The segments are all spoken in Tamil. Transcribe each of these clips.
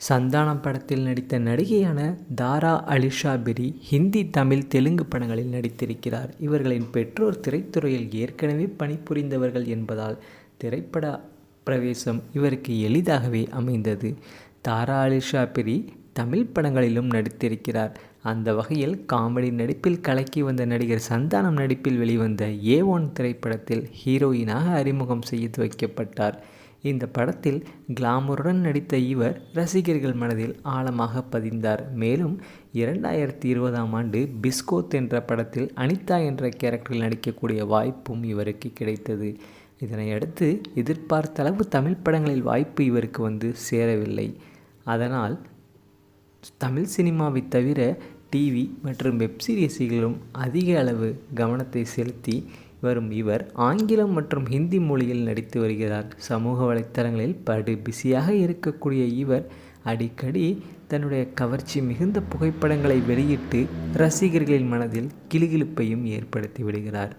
சந்தானம் படத்தில் நடித்த நடிகையான தாரா அலிஷா பெரி ஹிந்தி தமிழ் தெலுங்கு படங்களில் நடித்திருக்கிறார். இவர்களின் பெற்றோர் திரைத்துறையில் ஏற்கனவே பணிபுரிந்தவர்கள் என்பதால் திரைப்பட பிரவேசம் இவருக்கு எளிதாகவே அமைந்தது. தாரா அலிஷா பெரி தமிழ் படங்களிலும் நடித்திருக்கிறார். அந்த வகையில் காமெடி நடிப்பில் கலக்கி வந்த நடிகர் சந்தானம் நடிப்பில் வெளிவந்த ஏ ஒன் திரைப்படத்தில் ஹீரோயினாக அறிமுகம் செய்து வைக்கப்பட்டார். இந்த படத்தில் கிளாமருடன் நடித்த இவர் ரசிகர்கள் மனதில் ஆழமாக பதிந்தார். மேலும் இரண்டாயிரத்தி இருபதாம் ஆண்டு பிஸ்கோத் என்ற படத்தில் அனிதா என்ற கேரக்டரில் நடிக்கக்கூடிய வாய்ப்பும் இவருக்கு கிடைத்தது. இதனையடுத்து எதிர்பார்த்தளவு எதிர்பார்த்த அளவு தமிழ் படங்களில் வாய்ப்பு இவருக்கு வந்து சேரவில்லை. அதனால் தமிழ் சினிமாவை தவிர டிவி மற்றும் வெப்சீரிஸ்களும் அதிக அளவு கவனத்தை செலுத்தி வரும் இவர் ஆங்கிலம் மற்றும் ஹிந்தி மொழியில் நடித்து வருகிறார். சமூக வலைத்தளங்களில் படு பிஸியாக இருக்கக்கூடிய இவர் அடிக்கடி தன்னுடைய கவர்ச்சி மிகுந்த புகைப்படங்களை வெளியிட்டு ரசிகர்களின் மனதில் கிளுகிழுப்பையும் ஏற்படுத்தி விடுகிறார்.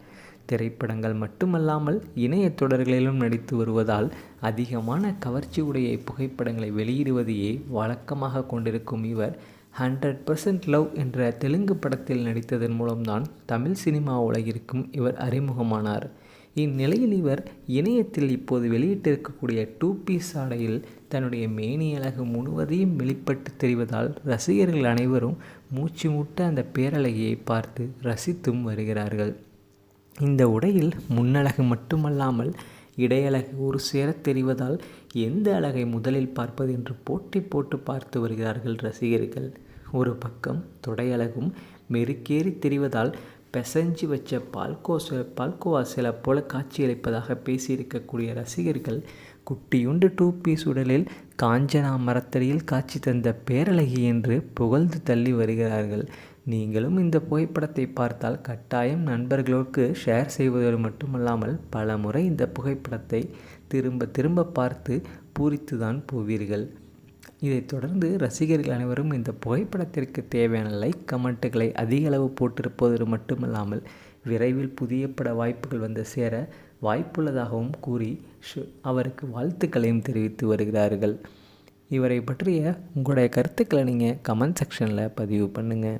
திரைப்படங்கள் மட்டுமல்லாமல் இணைய தொடர்களிலும் நடித்து வருவதால் அதிகமான கவர்ச்சி உடைய புகைப்படங்களை வெளியிடுவதையே வழக்கமாக கொண்டிருக்கும் இவர் ஹண்ட்ரட் பர்சன்ட் லவ் என்ற தெலுங்கு படத்தில் நடித்ததன் மூலம்தான் தமிழ் சினிமா உலகிற்கும் இவர் அறிமுகமானார். இந்நிலையில் இவர் இணையத்தில் இப்போது வெளியிட்டிருக்கக்கூடிய டூ பீஸ் ஆடையில் தன்னுடைய மேனியழகு முழுவதையும் வெளிப்பட்டு தெரிவதால் ரசிகர்கள் அனைவரும் மூச்சு முட்ட அந்த பேரழகியை பார்த்து ரசித்தும் வருகிறார்கள். இந்த உடையில் முன்னழகு மட்டுமல்லாமல் இடையழகு ஒரு சேரத் தெரிவதால் எந்த அழகை முதலில் பார்ப்பது என்று போட்டி போட்டு பார்த்து வருகிறார்கள் ரசிகர்கள். ஒரு பக்கம் தொடையழகும் மெருக்கேறி தெரிவதால் பெசஞ்சு வச்ச பால்கோ பால்கோவா சில போல காட்சியளிப்பதாக பேசியிருக்கக்கூடிய ரசிகர்கள் குட்டியுண்டு டூ பீஸ் உடலில் காஞ்சனா மரத்தடியில் காட்சி தந்த பேரழகி என்று புகழ்ந்து தள்ளி வருகிறார்கள். நீங்களும் இந்த புகைப்படத்தை பார்த்தால் கட்டாயம் நண்பர்களுக்கு ஷேர் செய்வதோடு மட்டுமல்லாமல் பல முறை இந்த புகைப்படத்தை திரும்ப திரும்ப பார்த்து பூரித்துதான் போவீர்கள். இதைத் தொடர்ந்து ரசிகர்கள் அனைவரும் இந்த புகைப்படத்திற்கு தேவையான லைக் கமெண்ட்டுகளை அதிக அளவு போட்டிருப்பதோடு மட்டுமல்லாமல் விரைவில் புதிய பட வாய்ப்புகள் வந்து சேர வாய்ப்புள்ளதாகவும் கூறி அவருக்கு வாழ்த்துக்களையும் தெரிவித்து வருகிறார்கள். இவரை பற்றிய உங்களுடைய கருத்துக்களை நீங்கள் கமெண்ட் செக்ஷனில் பதிவு பண்ணுங்கள்